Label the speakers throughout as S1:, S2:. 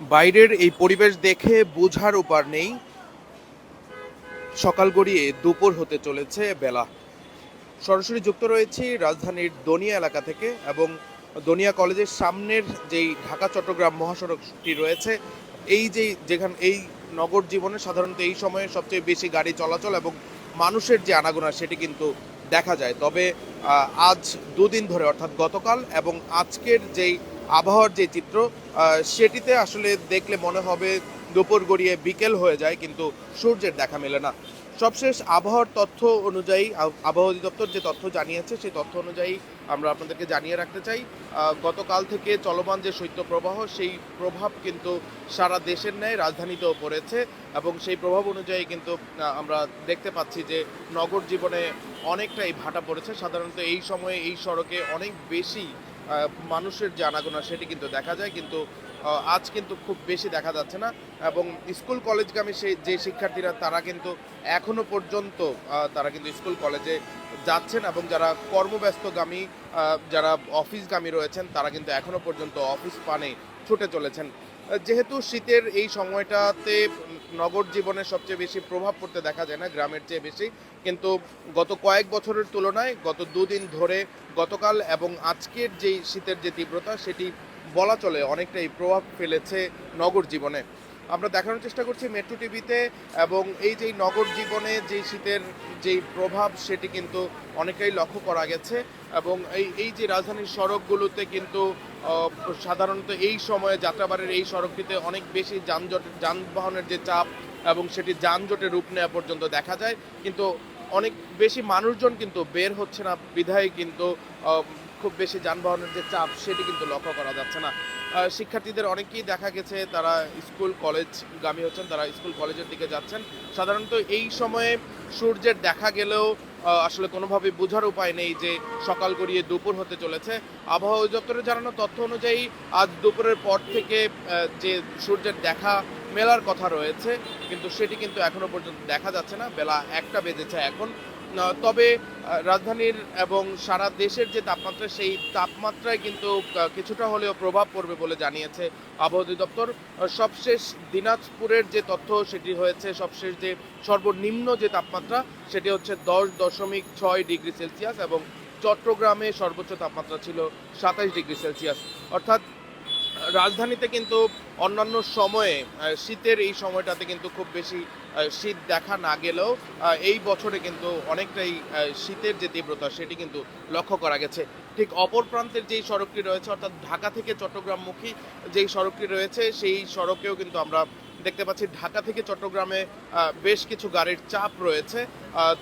S1: বাইরের এই পরিবেশ দেখে বোঝার উপার নেই। সকাল গড়িয়ে দুপুর হতে চলেছে বেলা। সরাসরি যুক্ত রয়েছি রাজধানীর দনিয়া এলাকা থেকে এবং দনিয়া কলেজের সামনের যেই ঢাকা, চট্টগ্রাম মহাসড়কটি রয়েছে, এই যে যেখানে, এই নগর জীবনে সাধারণত এই সময়ে সবচেয়ে বেশি গাড়ি চলাচল এবং মানুষের যে আনাগোনা সেটি কিন্তু দেখা যায়। তবে আজ দুদিন ধরে অর্থাৎ গতকাল এবং আজকের যেই আবহাওয়ার যে চিত্র সেটিতে আসলে দেখলে মনে হবে দুপুর গড়িয়ে বিকেল হয়ে যায়, কিন্তু সূর্যের দেখা মেলে না। সবশেষ আবহাওয়ার তথ্য অনুযায়ী, আব- আবহাওয়া অধিদপ্তর যে তথ্য জানিয়েছে, সেই তথ্য অনুযায়ী আমরা আপনাদেরকে জানিয়ে রাখতে চাই গতকাল থেকে চলমান যে শৈত্যপ্রবাহ, সেই প্রভাব কিন্তু সারা দেশের ন্যায় রাজধানীতেও পড়েছে এবং সেই প্রভাব অনুযায়ী কিন্তু আমরা দেখতে পাচ্ছি যে নগর জীবনে অনেকটাই ভাটা পড়েছে। সাধারণত এই সময়ে এই সড়কে অনেক বেশি মানুষের যে আনাগোনা সেটি কিন্তু দেখা যায়, কিন্তু আজ কিন্তু খুব বেশি দেখা যাচ্ছে না। এবং স্কুল কলেজগামী সেই যে শিক্ষার্থীরা, তারা কিন্তু এখনও পর্যন্ত তারা কিন্তু স্কুল কলেজে যাচ্ছেন এবং যারা কর্মব্যস্তগামী যারা অফিসগামী রয়েছেন, তারা কিন্তু এখনও পর্যন্ত অফিস পানে ছুটে চলেছেন। যেহেতু শীতের এই সময়টাতে নগর জীবনে সবচেয়ে বেশি প্রভাব পড়তে দেখা যায় না, গ্রামের চেয়ে বেশি। কিন্তু গত কয়েক বছরের তুলনায় গত দুদিন ধরে গতকাল এবং আজকের যেই শীতের যে তীব্রতা, সেটি বলা চলে অনেকটাই প্রভাব ফেলেছে নগর জীবনে। আমরা দেখানোর চেষ্টা করছি মেট্রো টিভিতে এবং এই যে নগর জীবনে যে শীতের যেই প্রভাব, সেটি কিন্তু অনেকটাই লক্ষ্য করা গেছে এবং এই এই যে রাজধানীর সড়কগুলোতে কিন্তু সাধারণত এই সময়ে যাত্রাবাড়ির এই সড়কটিতে অনেক বেশি যানজট, যানবাহনের যে চাপ এবং সেটি যানজটে রূপ নেওয়া পর্যন্ত দেখা যায়। কিন্তু অনেক বেশি মানুষজন কিন্তু বের হচ্ছে না বিধায় কিন্তু খুব বেশি যানবাহনের যে চাপ সেটি কিন্তু লক্ষ্য করা যাচ্ছে না। শিক্ষার্থীদের অনেকেই দেখা গেছে, তারা স্কুল কলেজ গামী হচ্ছেন, তারা স্কুল, কলেজের দিকে যাচ্ছেন। সাধারণত এই সময়ে সূর্যের দেখা গেলেও আসলে কোনোভাবে বোঝার উপায় নেই যে সকাল গড়িয়ে দুপুর হতে চলেছে। আবহাওয়া অধিদপ্তরের জানানো তথ্য অনুযায়ী আজ দুপুরের পর থেকে যে সূর্যের দেখা মেলার কথা রয়েছে, কিন্তু সেটি কিন্তু এখনও পর্যন্ত দেখা যাচ্ছে না। বেলা একটা বেজেছে এখন। তবে রাজধানীর এবং সারা দেশের যে তাপমাত্রা, সেই তাপমাত্রায় কিন্তু কিছুটা হলেও প্রভাব পড়বে বলে জানিয়েছে আবহাওয়া অধিদপ্তর। সবশেষ দিনাজপুরের যে তথ্য, সেটি হয়েছে সবশেষ যে সর্বনিম্ন যে তাপমাত্রা, সেটি হচ্ছে দশ দশমিক ছয় ডিগ্রি সেলসিয়াস এবং চট্টগ্রামে সর্বোচ্চ তাপমাত্রা ছিল সাতাইশ ডিগ্রি সেলসিয়াস। অর্থাৎ রাজধানীতে কিন্তু অন্যান্য সময়ে শীতের এই সময়টাতে কিন্তু খুব বেশি শীত দেখা না গেলেও এই বছরে কিন্তু অনেকটাই শীতের যে তীব্রতা সেটি কিন্তু লক্ষ্য করা গেছে। ঠিক অপর প্রান্তের যেই সড়কটি রয়েছে, অর্থাৎ ঢাকা থেকে চট্টগ্রামমুখী যেই সড়কটি রয়েছে, সেই সড়কেও কিন্তু আমরা দেখতে পাচ্ছি ঢাকা থেকে চট্টগ্রামে বেশ কিছু গাড়ির চাপ রয়েছে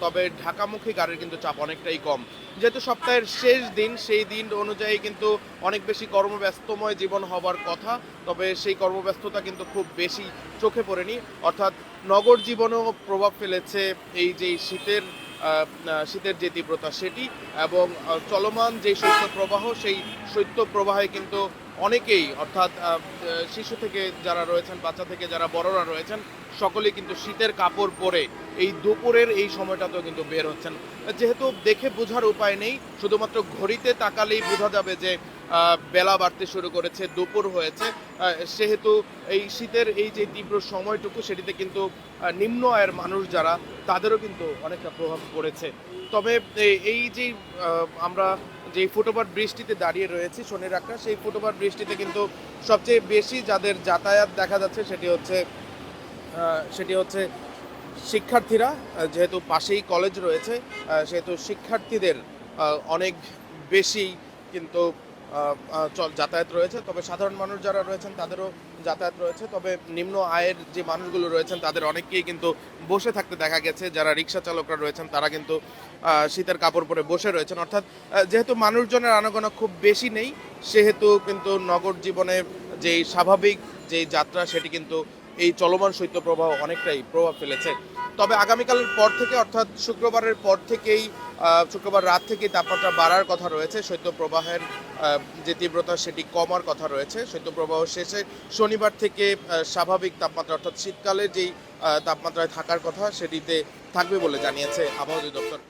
S1: তবে ঢাকামুখী গাড়ির কিন্তু চাপ অনেকটাই কম। যেহেতু সপ্তাহের শেষ দিন, সেই দিন অনুযায়ী কিন্তু অনেক বেশি কর্মব্যস্তময় জীবন হবার কথা, তবে সেই কর্মব্যস্ততা কিন্তু খুব বেশি চোখে পড়েনি। অর্থাৎ নগর জীবনেও প্রভাব ফেলেছে এই যে শীতের শীতের যে তীব্রতা, সেটি এবং চলমান যে শৈত্য প্রবাহ, সেই শৈত্যপ্রবাহে কিন্তু অনেকেই, অর্থাৎ শিশু থেকে যারা রয়েছেন, বাচ্চা থেকে যারা বড়রা রয়েছেন, সকলেই কিন্তু শীতের কাপড় পরে এই দুপুরের এই সময়টাতেও কিন্তু বের হচ্ছেন। যেহেতু দেখে বোঝার উপায় নেই, শুধুমাত্র ঘড়িতে তাকালেই বোঝা যাবে যে বেলা বাড়তে শুরু করেছে, দুপুর হয়েছে। সেহেতু এই শীতের এই যে তীব্র সময়টুকু, সেটিতে কিন্তু নিম্ন আয়ের মানুষ যারা, তাদেরও কিন্তু অনেকটা প্রভাব পড়েছে। তবে এই- যে আমরা যে ফুটওভার বৃষ্টিতে দাঁড়িয়ে রয়েছি শনির রাখা সেই ফুটওভার বৃষ্টিতে কিন্তু সবচেয়ে বেশি যাদের যাতায়াত দেখা যাচ্ছে সেটি হচ্ছে সেটি হচ্ছে শিক্ষার্থীরা যেহেতু পাশেই কলেজ রয়েছে সেহেতু শিক্ষার্থীদের অনেক বেশি কিন্তু যাতায়াত রয়েছে। তবে সাধারণ মানুষ যারা রয়েছেন, তাদেরও যাতায়াত রয়েছে। তবে নিম্ন আয়ের যে মানুষগুলো রয়েছেন, তাদের অনেককেই কিন্তু বসে থাকতে দেখা গেছে। যারা রিক্সা চালকরা রয়েছেন, তারা কিন্তু শীতের কাপড় পরে বসে রয়েছেন। অর্থাৎ যেহেতু মানুষজনের আনাগোনা খুব বেশি নেই, সেহেতু কিন্তু নগর জীবনে যেই স্বাভাবিক যেই যাত্রা, সেটি কিন্তু এই চলমান শৈত্যপ্রবাহ অনেকটাই প্রভাব ফেলেছে। তবে আগামীকালের পর থেকে অর্থাৎ শুক্রবারের পর থেকেই শুক্রবার রাত থেকে তাপমাত্রা বাড়ার কথা রয়েছে। শৈত্যপ্রবাহের যে তীব্রতা সেটি কমার কথা রয়েছে। শৈত্যপ্রবাহ শেষে শনিবার থেকে স্বাভাবিক তাপমাত্রা অর্থাৎ শীতকালে যেই তাপমাত্রায় থাকার কথা সেটিতে থাকবে বলে জানিয়েছে আবহাওয়া দর্শক,